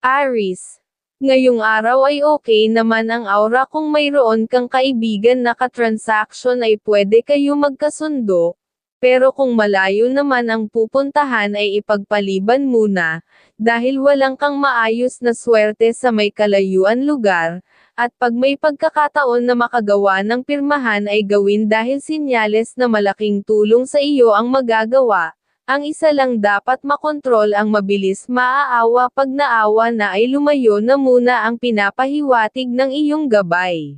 Aris. Ngayong araw ay okay naman ang aura kung mayroon kang kaibigan na katransaction ay pwede kayo magkasundo, pero kung malayo naman ang pupuntahan ay ipagpaliban muna, dahil walang kang maayos na swerte sa may kalayuan lugar, at pag may pagkakataon na makagawa ng pirmahan ay gawin dahil sinyales na malaking tulong sa iyo ang magagawa. Ang isa lang dapat makontrol ang mabilis maaawa pag naawa na ay lumayo na muna ang pinapahiwatig ng iyong gabay.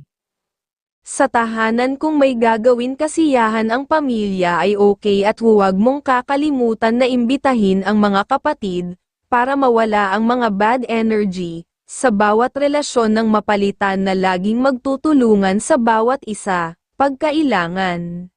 Sa tahanan kung may gagawin kasiyahan ang pamilya ay okay at huwag mong kakalimutan na imbitahin ang mga kapatid, para mawala ang mga bad energy, sa bawat relasyon ng mapalitan na laging magtutulungan sa bawat isa, pagkailangan.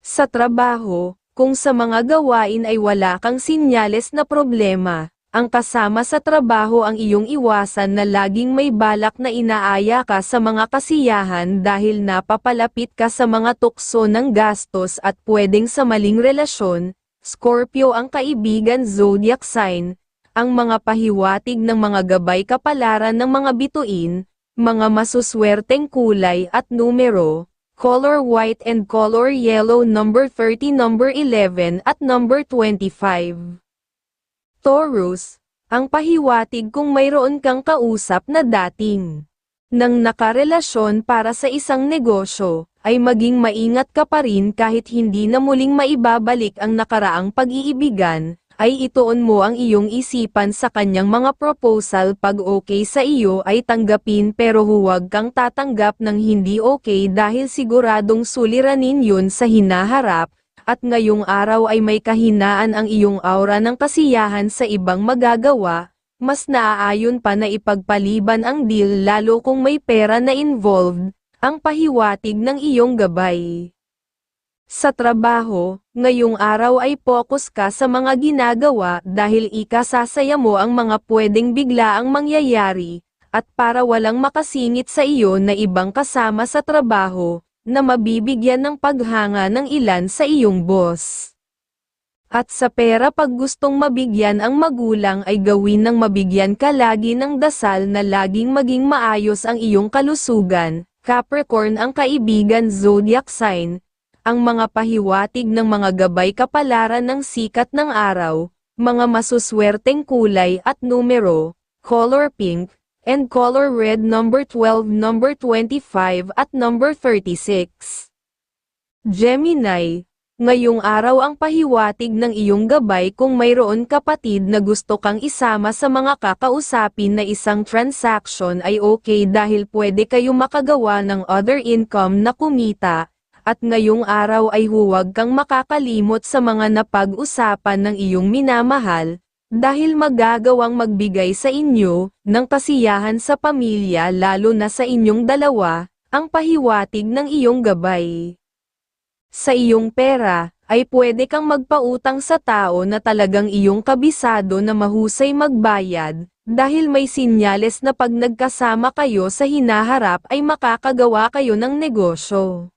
Sa trabaho, kung sa mga gawain ay wala kang sinyales na problema, ang kasama sa trabaho ang iyong iwasan na laging may balak na inaaya ka sa mga kasiyahan dahil napapalapit ka sa mga tukso ng gastos at pwedeng sa maling relasyon, Scorpio ang kaibigan zodiac sign, ang mga pahiwatig ng mga gabay kapalaran ng mga bituin, mga masuswerteng kulay at numero, color white and color yellow number 30 number 11 at number 25. Taurus, ang pahiwatig kung mayroon kang kausap na dating nang nakarelasyon para sa isang negosyo, ay maging maingat ka pa rin kahit hindi na muling maibabalik ang nakaraang pag-iibigan, ay ituon mo ang iyong isipan sa kanyang mga proposal. Pag okay sa iyo ay tanggapin pero huwag kang tatanggap ng hindi okay dahil siguradong suliranin yun sa hinaharap, at ngayong araw ay may kahinaan ang iyong aura ng kasiyahan sa ibang magagawa, mas naaayon pa na ipagpaliban ang deal lalo kung may pera na involved, ang pahiwatig ng iyong gabay. Sa trabaho, ngayong araw ay focus ka sa mga ginagawa dahil ikasasaya mo ang mga pwedeng biglaang mangyayari, at para walang makasingit sa iyo na ibang kasama sa trabaho, na mabibigyan ng paghanga ng ilan sa iyong boss. At sa pera pag gustong mabigyan ang magulang ay gawin ng mabigyan ka lagi ng dasal na laging maging maayos ang iyong kalusugan, Capricorn ang kaibigan zodiac sign, ang mga pahiwatig ng mga gabay kapalaran ng sikat ng araw, mga masuswerteng kulay at numero, color pink, and color red number 12 number 25 at number 36. Gemini, ngayong araw ang pahiwatig ng iyong gabay kung mayroon kapatid na gusto kang isama sa mga kakausapin na isang transaction ay okay dahil pwede kayo makagawa ng other income na kumita, at ngayong araw ay huwag kang makakalimot sa mga napag-usapan ng iyong minamahal, dahil magagawang magbigay sa inyo, ng kasiyahan sa pamilya lalo na sa inyong dalawa, ang pahiwatig ng iyong gabay. Sa iyong pera, ay pwede kang magpautang sa tao na talagang iyong kabisado na mahusay magbayad, dahil may sinyales na pag nagkasama kayo sa hinaharap ay makakagawa kayo ng negosyo.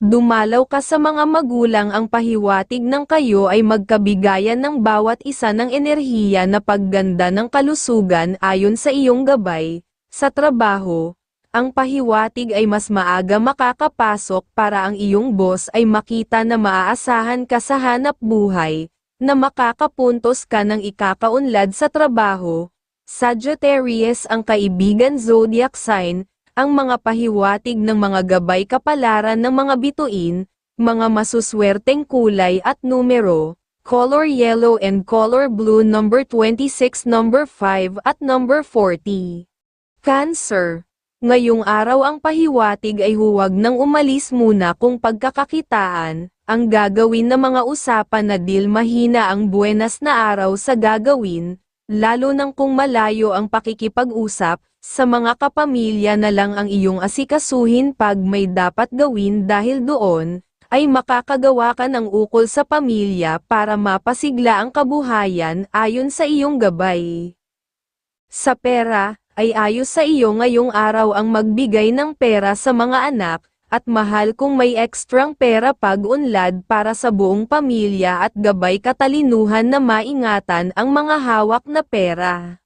Dumalaw ka sa mga magulang ang pahiwatig ng kayo ay magkabigayan ng bawat isa ng enerhiya na pagganda ng kalusugan ayon sa iyong gabay. Sa trabaho, ang pahiwatig ay mas maaga makakapasok para ang iyong boss ay makita na maaasahan ka sa hanap buhay, na makakapuntos ka ng ikakaunlad sa trabaho. Sagittarius ang kaibigan zodiac sign, ang mga pahiwatig ng mga gabay kapalaran ng mga bituin, mga masuswerteng kulay at numero, color yellow and color blue number 26 number 5 at number 40. Cancer. Ngayong araw ang pahiwatig ay huwag nang umalis muna kung pagkakakitaan, ang gagawin na mga usapan na deal mahina ang buenas na araw sa gagawin, lalo nang kung malayo ang pakikipag-usap, sa mga kapamilya na lang ang iyong asikasuhin pag may dapat gawin dahil doon, ay makakagawa ka ng ukol sa pamilya para mapasigla ang kabuhayan ayon sa iyong gabay. Sa pera, ay ayos sa iyo ngayong araw ang magbigay ng pera sa mga anak, at mahal kung may ekstrang pera pag-unlad para sa buong pamilya at gabay katalinuhan na maingatan ang mga hawak na pera.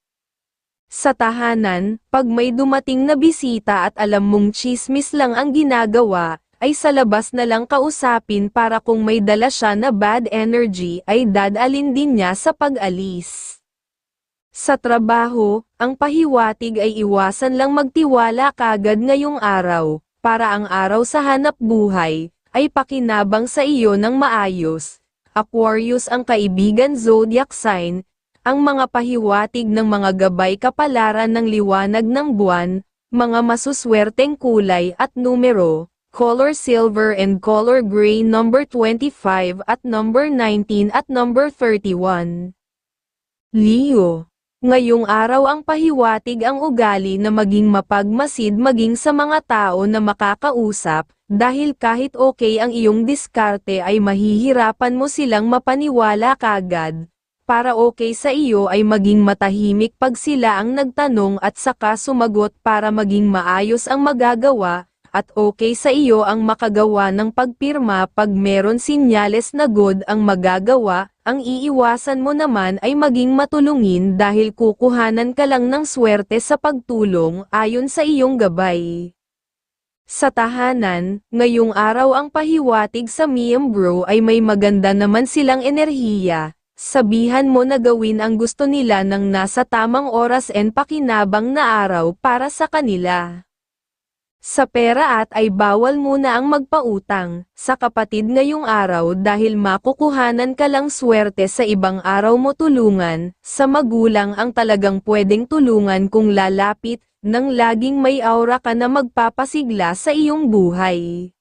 Sa tahanan, pag may dumating na bisita at alam mong chismis lang ang ginagawa, ay sa labas na lang kausapin para kung may dala siya na bad energy ay dadalin din niya sa pag-alis. Sa trabaho, ang pahiwatig ay iwasan lang magtiwala kagad ngayong araw, para ang araw sa hanap buhay, ay pakinabang sa iyo ng maayos. Aquarius ang kaibigan zodiac sign, ang mga pahiwatig ng mga gabay kapalaran ng liwanag ng buwan, mga masuswerteng kulay at numero, color silver and color gray number 25 at number 19 at number 31. Leo Ngayong araw ang pahiwatig ang ugali na maging mapagmasid maging sa mga tao na makakausap, dahil kahit okay ang iyong diskarte ay mahihirapan mo silang mapaniwala kagad. Para okay sa iyo ay maging matahimik pag sila ang nagtanong at saka sumagot para maging maayos ang magagawa, at okay sa iyo ang makagawa ng pagpirma pag meron sinyales na good ang magagawa, ang iiwasan mo naman ay maging matulungin dahil kukuhanan ka lang ng swerte sa pagtulong ayon sa iyong gabay. Sa tahanan, ngayong araw ang pahiwatig sa miyembro ay may maganda naman silang enerhiya. Sabihan mo na gawin ang gusto nila ng nasa tamang oras and pakinabang na araw para sa kanila. Sa pera at ay bawal muna ang magpautang sa kapatid ngayong araw dahil makukuhanan ka lang swerte sa ibang araw mo tulungan, sa magulang ang talagang pwedeng tulungan kung lalapit, nang laging may aura ka na magpapasigla sa iyong buhay.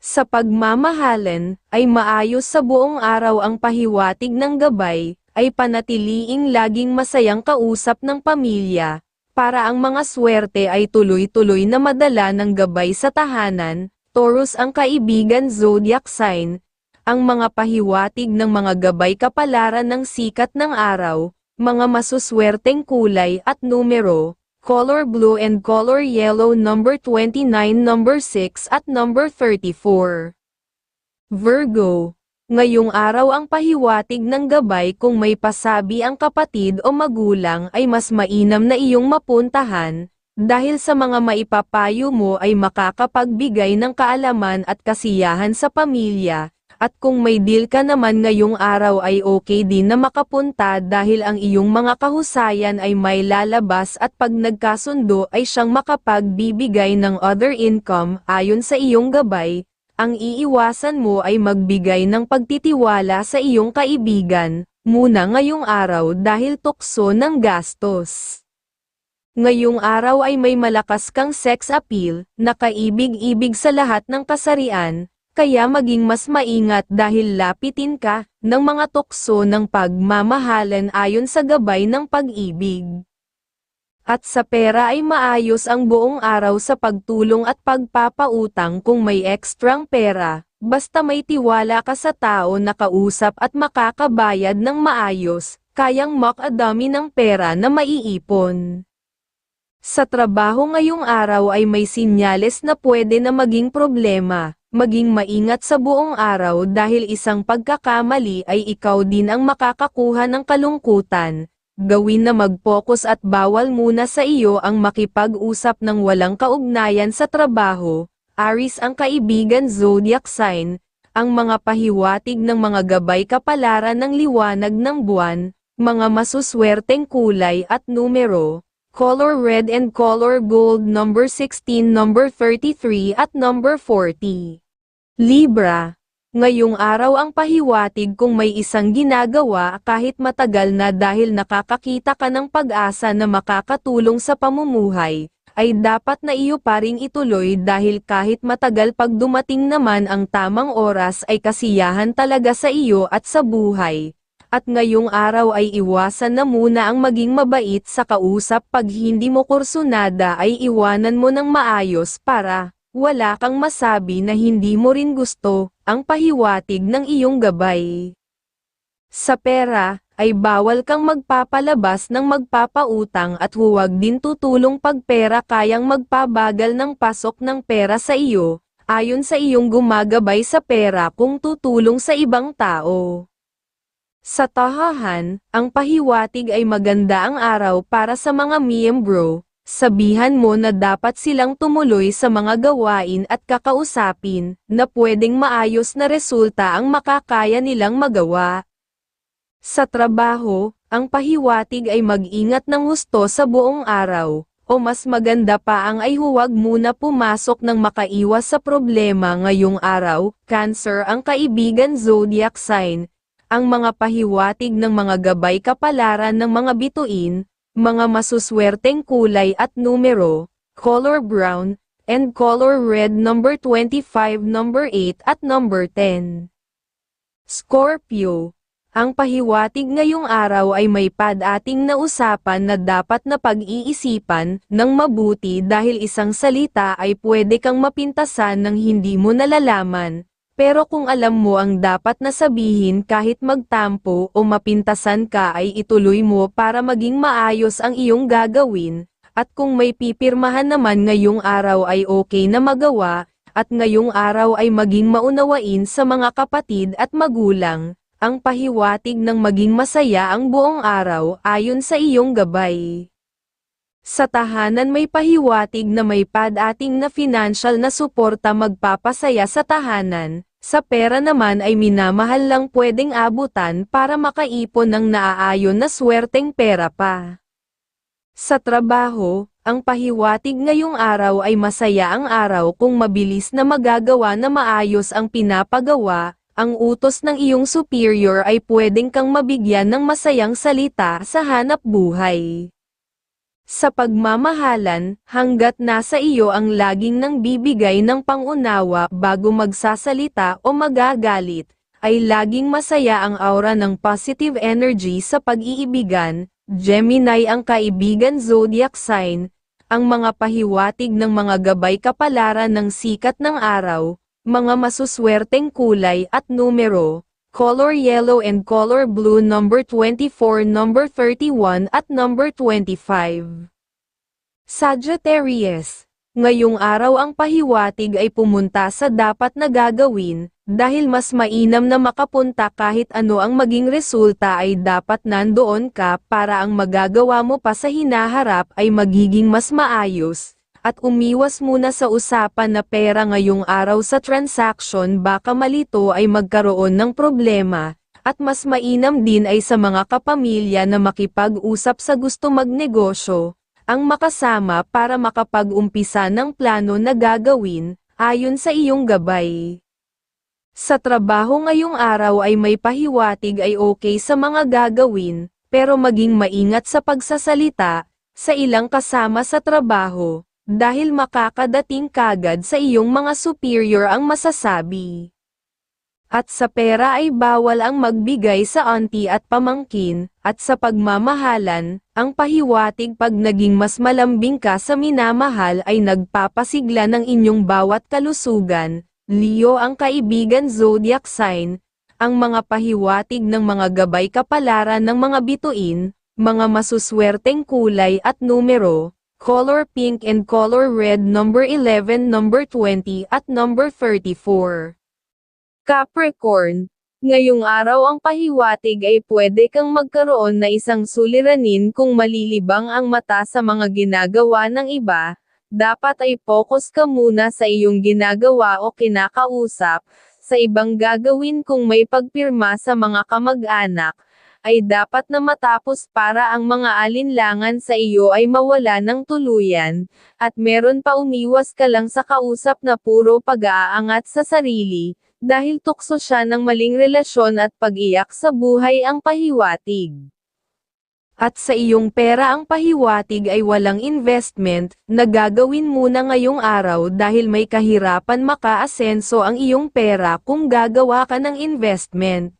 Sa pagmamahalan, ay maayos sa buong araw ang pahiwatig ng gabay, ay panatiliing laging masayang kausap ng pamilya, para ang mga swerte ay tuloy-tuloy na madala ng gabay sa tahanan, Taurus ang kaibigan zodiac sign, ang mga pahiwatig ng mga gabay kapalaran ng sikat ng araw, mga masuswerteng kulay at numero, color blue and color yellow number 29 number 6 at number 34. Virgo Ngayong araw ang pahiwatig ng gabay kung may pasabi ang kapatid o magulang ay mas mainam na iyong mapuntahan, dahil sa mga maipapayo mo ay makakapagbigay ng kaalaman at kasiyahan sa pamilya, at kung may deal ka naman ngayong araw ay okay din na makapunta dahil ang iyong mga kahusayan ay may lalabas at pag nagkasundo ay siyang makapagbibigay ng other income ayon sa iyong gabay, ang iiwasan mo ay magbigay ng pagtitiwala sa iyong kaibigan, muna ngayong araw dahil tukso ng gastos. Ngayong araw ay may malakas kang sex appeal, nakaibig-ibig sa lahat ng kasarian, kaya maging mas maingat dahil lapitin ka ng mga tukso ng pagmamahalan ayon sa gabay ng pag-ibig. At sa pera ay maayos ang buong araw sa pagtulong at pagpapautang kung may ekstrang pera, basta may tiwala ka sa tao na kausap at makakabayad ng maayos, kayang makadami ng pera na maiipon. Sa trabaho ngayong araw ay may sinyales na pwede na maging problema, maging maingat sa buong araw dahil isang pagkakamali ay ikaw din ang makakakuha ng kalungkutan, gawin na mag-focus at bawal muna sa iyo ang makipag-usap ng walang kaugnayan sa trabaho, Aris ang kaibigan zodiac sign, ang mga pahiwatig ng mga gabay kapalaran ng liwanag ng buwan, mga masuswerteng kulay at numero, color red and color gold number 16 number 33 at number 40. Libra Ngayong araw ang pahiwatig kung may isang ginagawa kahit matagal na dahil nakakakita ka ng pag-asa na makakatulong sa pamumuhay, ay dapat na iyo pa ring ituloy dahil kahit matagal pag dumating naman ang tamang oras ay kasiyahan talaga sa iyo at sa buhay. At ngayong araw ay iwasan na muna ang maging mabait sa kausap pag hindi mo kursunada ay iwanan mo ng maayos para wala kang masabi na hindi mo rin gusto, ang pahiwatig ng iyong gabay. Sa pera, ay bawal kang magpapalabas ng magpapautang at huwag din tutulong pag pera kayang magpabagal ng pasok ng pera sa iyo, ayon sa iyong gumagabay sa pera kung tutulong sa ibang tao. Sa tahahan, ang pahiwatig ay maganda ang araw para sa mga miyembro, sabihan mo na dapat silang tumuloy sa mga gawain at kakausapin, na pwedeng maayos na resulta ang makakaya nilang magawa. Sa trabaho, ang pahiwatig ay mag-ingat ng husto sa buong araw, o mas maganda pa ang ay huwag muna pumasok ng makaiwas sa problema ngayong araw, Cancer ang kaibigan zodiac sign, ang mga pahiwatig ng mga gabay kapalaran ng mga bituin, mga masuswerteng kulay at numero, color brown, and color red number 25 number 8 at number 10. Scorpio ang pahiwatig ngayong araw ay may padating na usapan na dapat na pag-iisipan ng mabuti dahil isang salita ay pwede kang mapintasan ng hindi mo nalalaman, pero kung alam mo ang dapat na sabihin kahit magtampo o mapintasan ka ay ituloy mo para maging maayos ang iyong gagawin, at kung may pipirmahan naman ngayong araw ay okay na magawa, at ngayong araw ay maging maunawain sa mga kapatid at magulang, ang pahiwatig ng maging masaya ang buong araw ayon sa iyong gabay. Sa tahanan may pahiwatig na may padating na financial na suporta magpapasaya sa tahanan, sa pera naman ay minamahal lang pwedeng abutan para makaipon ng naaayon na swerteng pera pa. Sa trabaho, ang pahiwatig ngayong araw ay masaya ang araw kung mabilis na magagawa na maayos ang pinapagawa, ang utos ng iyong superior ay pwedeng kang mabigyan ng masayang salita sa hanap buhay. Sa pagmamahalan, hanggat nasa iyo ang laging nang bibigay ng pangunawa bago magsasalita o magagalit, ay laging masaya ang aura ng positive energy sa pag-iibigan, Gemini ang kaibigan zodiac sign, ang mga pahiwatig ng mga gabay kapalaran ng sikat ng araw, mga masuswerteng kulay at numero, color yellow and color blue number 24 number 31 at number 25. Sagittarius, ngayong araw ang pahiwatig ay pumunta sa dapat na gagawin, dahil mas mainam na makapunta kahit ano ang maging resulta ay dapat nandoon ka para ang magagawa mo pa sa hinaharap ay magiging mas maayos, at umiwas muna sa usapan na pera ngayong araw sa transaction baka malito ay magkaroon ng problema, at mas mainam din ay sa mga kapamilya na makipag-usap sa gusto magnegosyo, ang makasama para makapag-umpisa ng plano na gagawin, ayon sa iyong gabay. Sa trabaho ngayong araw ay may pahiwatig ay okay sa mga gagawin, pero maging maingat sa pagsasalita, sa ilang kasama sa trabaho, dahil makakadating kagad sa iyong mga superior ang masasabi. At sa pera ay bawal ang magbigay sa auntie at pamangkin, at sa pagmamahalan, ang pahiwatig pag naging mas malambing ka sa minamahal ay nagpapasigla ng inyong bawat kalusugan, Leo ang kaibigan zodiac sign, ang mga pahiwatig ng mga gabay kapalaran ng mga bituin, mga masuswerteng kulay at numero, color pink and color red number 11 number 20 at number 34. Capricorn, ngayong araw ang pahiwatig ay pwede kang magkaroon na isang suliranin kung malilibang ang mata sa mga ginagawa ng iba, dapat ay focus ka muna sa iyong ginagawa o kinakausap, sa ibang gagawin kung may pagpirma sa mga kamag-anak, ay dapat na matapos para ang mga alinlangan sa iyo ay mawala ng tuluyan, at meron pa umiwas ka lang sa kausap na puro pag-aangat sa sarili, dahil tukso siya ng maling relasyon at pag-iyak sa buhay ang pahiwatig. At sa iyong pera ang pahiwatig ay walang investment, na gagawin muna ngayong araw dahil may kahirapan makaasenso ang iyong pera kung gagawa ka ng investment.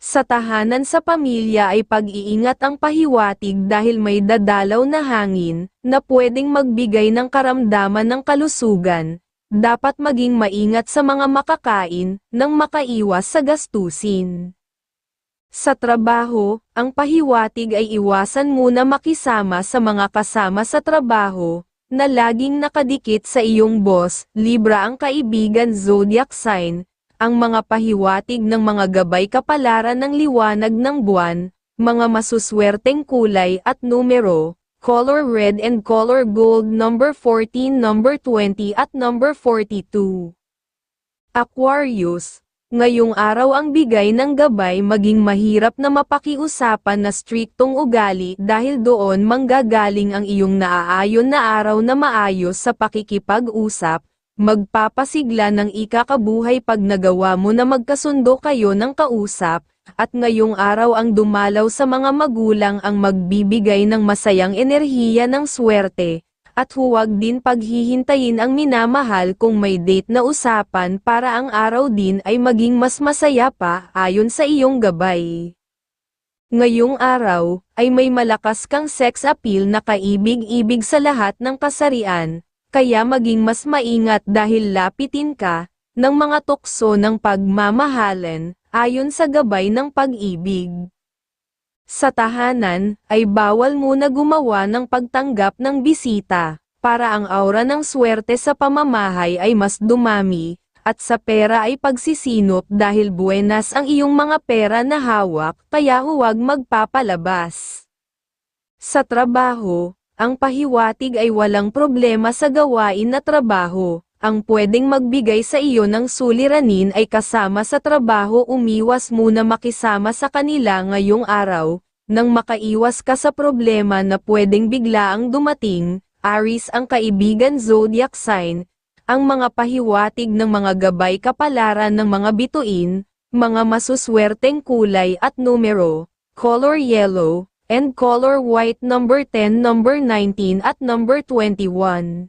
Sa tahanan sa pamilya ay pag-iingat ang pahiwatig dahil may dadalaw na hangin, na pwedeng magbigay ng karamdaman ng kalusugan. Dapat maging maingat sa mga makakain, nang makaiwas sa gastusin. Sa trabaho, ang pahiwatig ay iwasan muna makisama sa mga kasama sa trabaho, na laging nakadikit sa iyong boss, Libra ang kaibigan zodiac sign, ang mga pahiwatig ng mga gabay kapalaran ng liwanag ng buwan, mga masuswerteng kulay at numero, color red and color gold number 14, number 20 at number 42. Aquarius, ngayong araw ang bigay ng gabay maging mahirap na mapakiusapan na striktong ugali dahil doon manggagaling ang iyong naaayon na araw na maayos sa pakikipag-usap, magpapasigla ng ikakabuhay pag nagawa mo na magkasundo kayo ng kausap, at ngayong araw ang dumalaw sa mga magulang ang magbibigay ng masayang enerhiya ng swerte, at huwag din paghihintayin ang minamahal kung may date na usapan para ang araw din ay maging mas masaya pa ayon sa iyong gabay. Ngayong araw, ay may malakas kang sex appeal na kaibig-ibig sa lahat ng kasarian, kaya maging mas maingat dahil lapitin ka, ng mga tukso ng pagmamahalan, ayon sa gabay ng pag-ibig. Sa tahanan, ay bawal muna gumawa ng pagtanggap ng bisita, para ang aura ng swerte sa pamamahay ay mas dumami, at sa pera ay pagsisinop dahil buenas ang iyong mga pera na hawak, kaya huwag magpapalabas. Sa trabaho, ang pahiwatig ay walang problema sa gawain na trabaho. Ang pwedeng magbigay sa iyo ng suliranin ay kasama sa trabaho umiwas muna makisama sa kanila ngayong araw, nang makaiwas ka sa problema na pwedeng biglaang dumating, Aris ang kaibigan zodiac sign, ang mga pahiwatig ng mga gabay kapalaran ng mga bituin, mga masuswerteng kulay at numero, color yellow, and color white number 10, number 19 at number 21.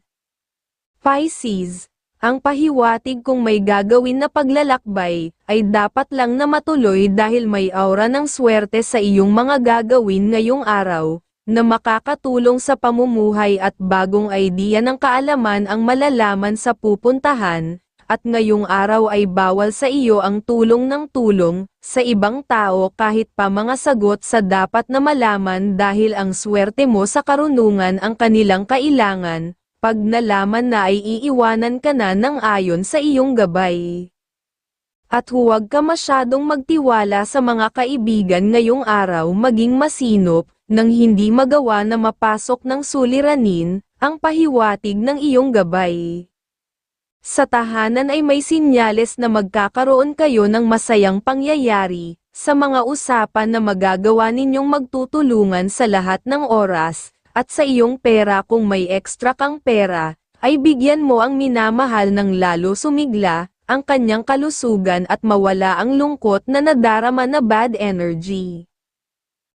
Pisces, ang pahiwatig kung may gagawin na paglalakbay, ay dapat lang na matuloy dahil may aura ng swerte sa iyong mga gagawin ngayong araw, na makakatulong sa pamumuhay at bagong idea ng kaalaman ang malalaman sa pupuntahan, at ngayong araw ay bawal sa iyo ang tulong ng tulong, sa ibang tao kahit pa mga sagot sa dapat na malaman dahil ang swerte mo sa karunungan ang kanilang kailangan, pag nalaman na ay iiwanan ka na ng ayon sa iyong gabay. At huwag ka masyadong magtiwala sa mga kaibigan ngayong araw maging masinop, nang hindi magawa na mapasok ng suliranin, ang pahiwatig ng iyong gabay. Sa tahanan ay may sinyales na magkakaroon kayo ng masayang pangyayari, sa mga usapan na magagawa ninyong magtutulungan sa lahat ng oras, at sa iyong pera kung may extra kang pera, ay bigyan mo ang minamahal ng lalo sumigla, ang kanyang kalusugan at mawala ang lungkot na nadarama na bad energy.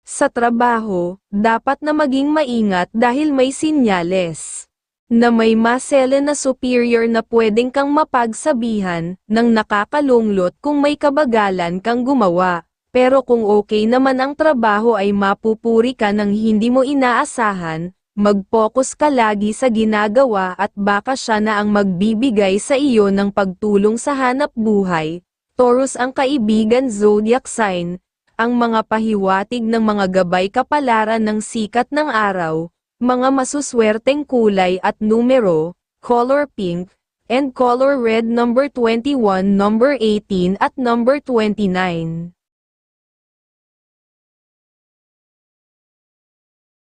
Sa trabaho, dapat na maging maingat dahil may sinyales na may masele na superior na pwedeng kang mapagsabihan, ng nakakalunglot kung may kabagalan kang gumawa. Pero kung okay naman ang trabaho ay mapupuri ka ng hindi mo inaasahan, mag-focus ka lagi sa ginagawa at baka siya na ang magbibigay sa iyo ng pagtulong sa hanap buhay. Taurus ang kaibigan zodiac sign, ang mga pahiwatig ng mga gabay kapalaran ng sikat ng araw, mga masuswerteng kulay at numero, color pink, and color red number 21, number 18 at number 29.